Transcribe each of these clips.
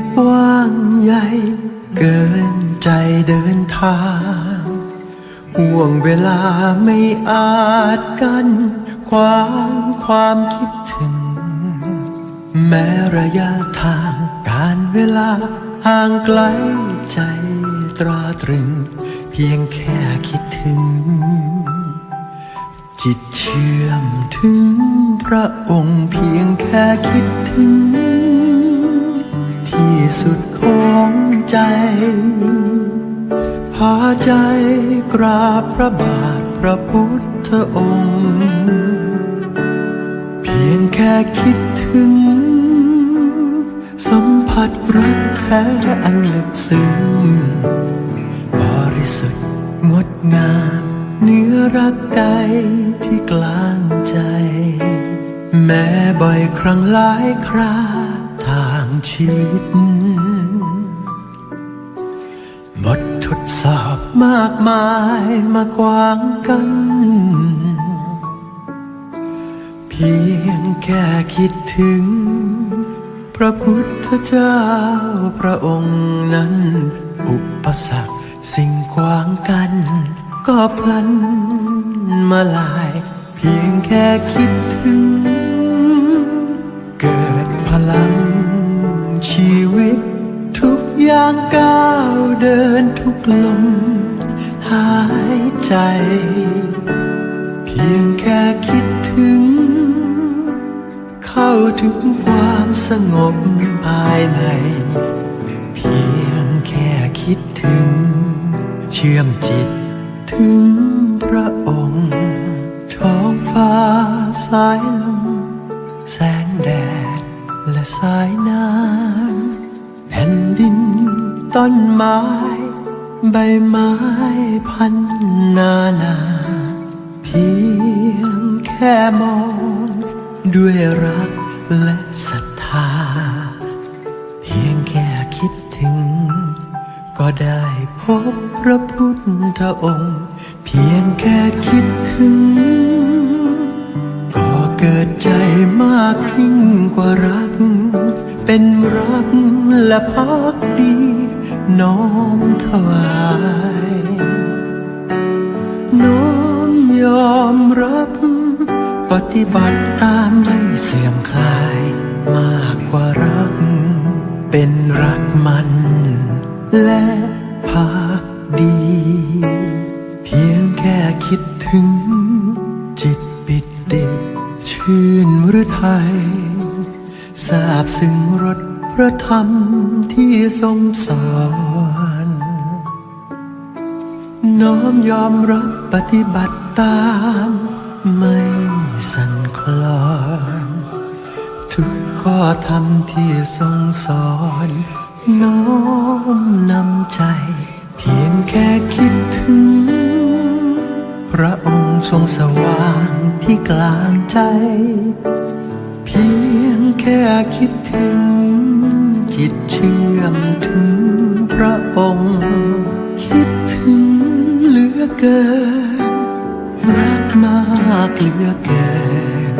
กรวาลไม่กว้างใหญ่ เกินใจเดินทางห่วงเวลาไม่อาจกันขวางความคิดถึง แม้ระยะทางการเวลาห่างไกลใจตราตรึง เพียงแค่คิดถึง จิตเชื่อมถึงพระองค์เพียงแค่คิดถึง ใจ พาใจกราบพระบาทพระพุทธองค์ เพียงแค่คิดถึง สัมผัสรักแท้อันลึกซึ้งบริสุทธิ์งดงามเนื้อรักใดที่กลางใจ แม้บ่อยครั้งหลายคราทางชีวิต ดสอบมากมายมากวางกัน เพียงแค่คิดถึง พระพุทธเจ้าพระองค์นั้น อุปสรรคสิ่งขวางกัน ก็พลันมาลาย เพียงแค่คิดถึง เกิดพลังชีวิต ทุกอย่างก้าวเดิน ลมหายใจ เพียงแค่คิดถึง เข้าถึงความสงบภายใน เพียงแค่คิดถึง เชื่อมจิตถึงพระองค์ท้องฟ้าสายลม แสงแดดและสายน้ำแผ่นดินต้นไม้ ใบไม้พันนานา เพียงแค่มอง ด้วยรักและศรัทธา เพียงแค่คิดถึง ก็ได้พบพระพุทธองค์ เพียงแค่คิดถึง ก็เกิดใจมากยิ่งกว่ารัก เป็นรักและพักดีน้อม ถวายน้อมยอมรับปฏิบัติตามไม่เสื่อมคลาย มากกว่ารัก เป็นรักมัน และพักดี เพียงแค่คิดถึง จิตปิติชื่นหรือไทยทราบซึ้งรสพระธรรมที่ทรงสอน น้อมยอมรับปฏิบัติตาม ไม่สั่นคลอน ทุกข้อธรรมที่ทรงสอน น้อมนำใจ เพียงแค่คิดถึง พระองค์ทรงสว่างที่กลางใจ เพียงแค่คิดถึง จิตเชื่อมถึงพระองค์ เกิน รักมากเหลือเกิน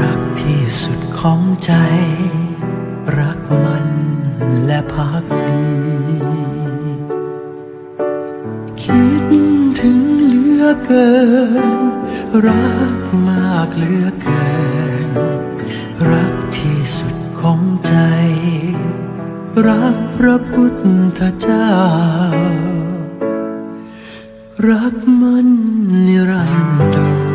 รักที่สุดของใจ รักมันและพักดีคิดถึงเหลือเกิน รักมากเหลือเกิน รักที่สุดของใจ รักพระพุทธเจ้า รักมันนิรันดร์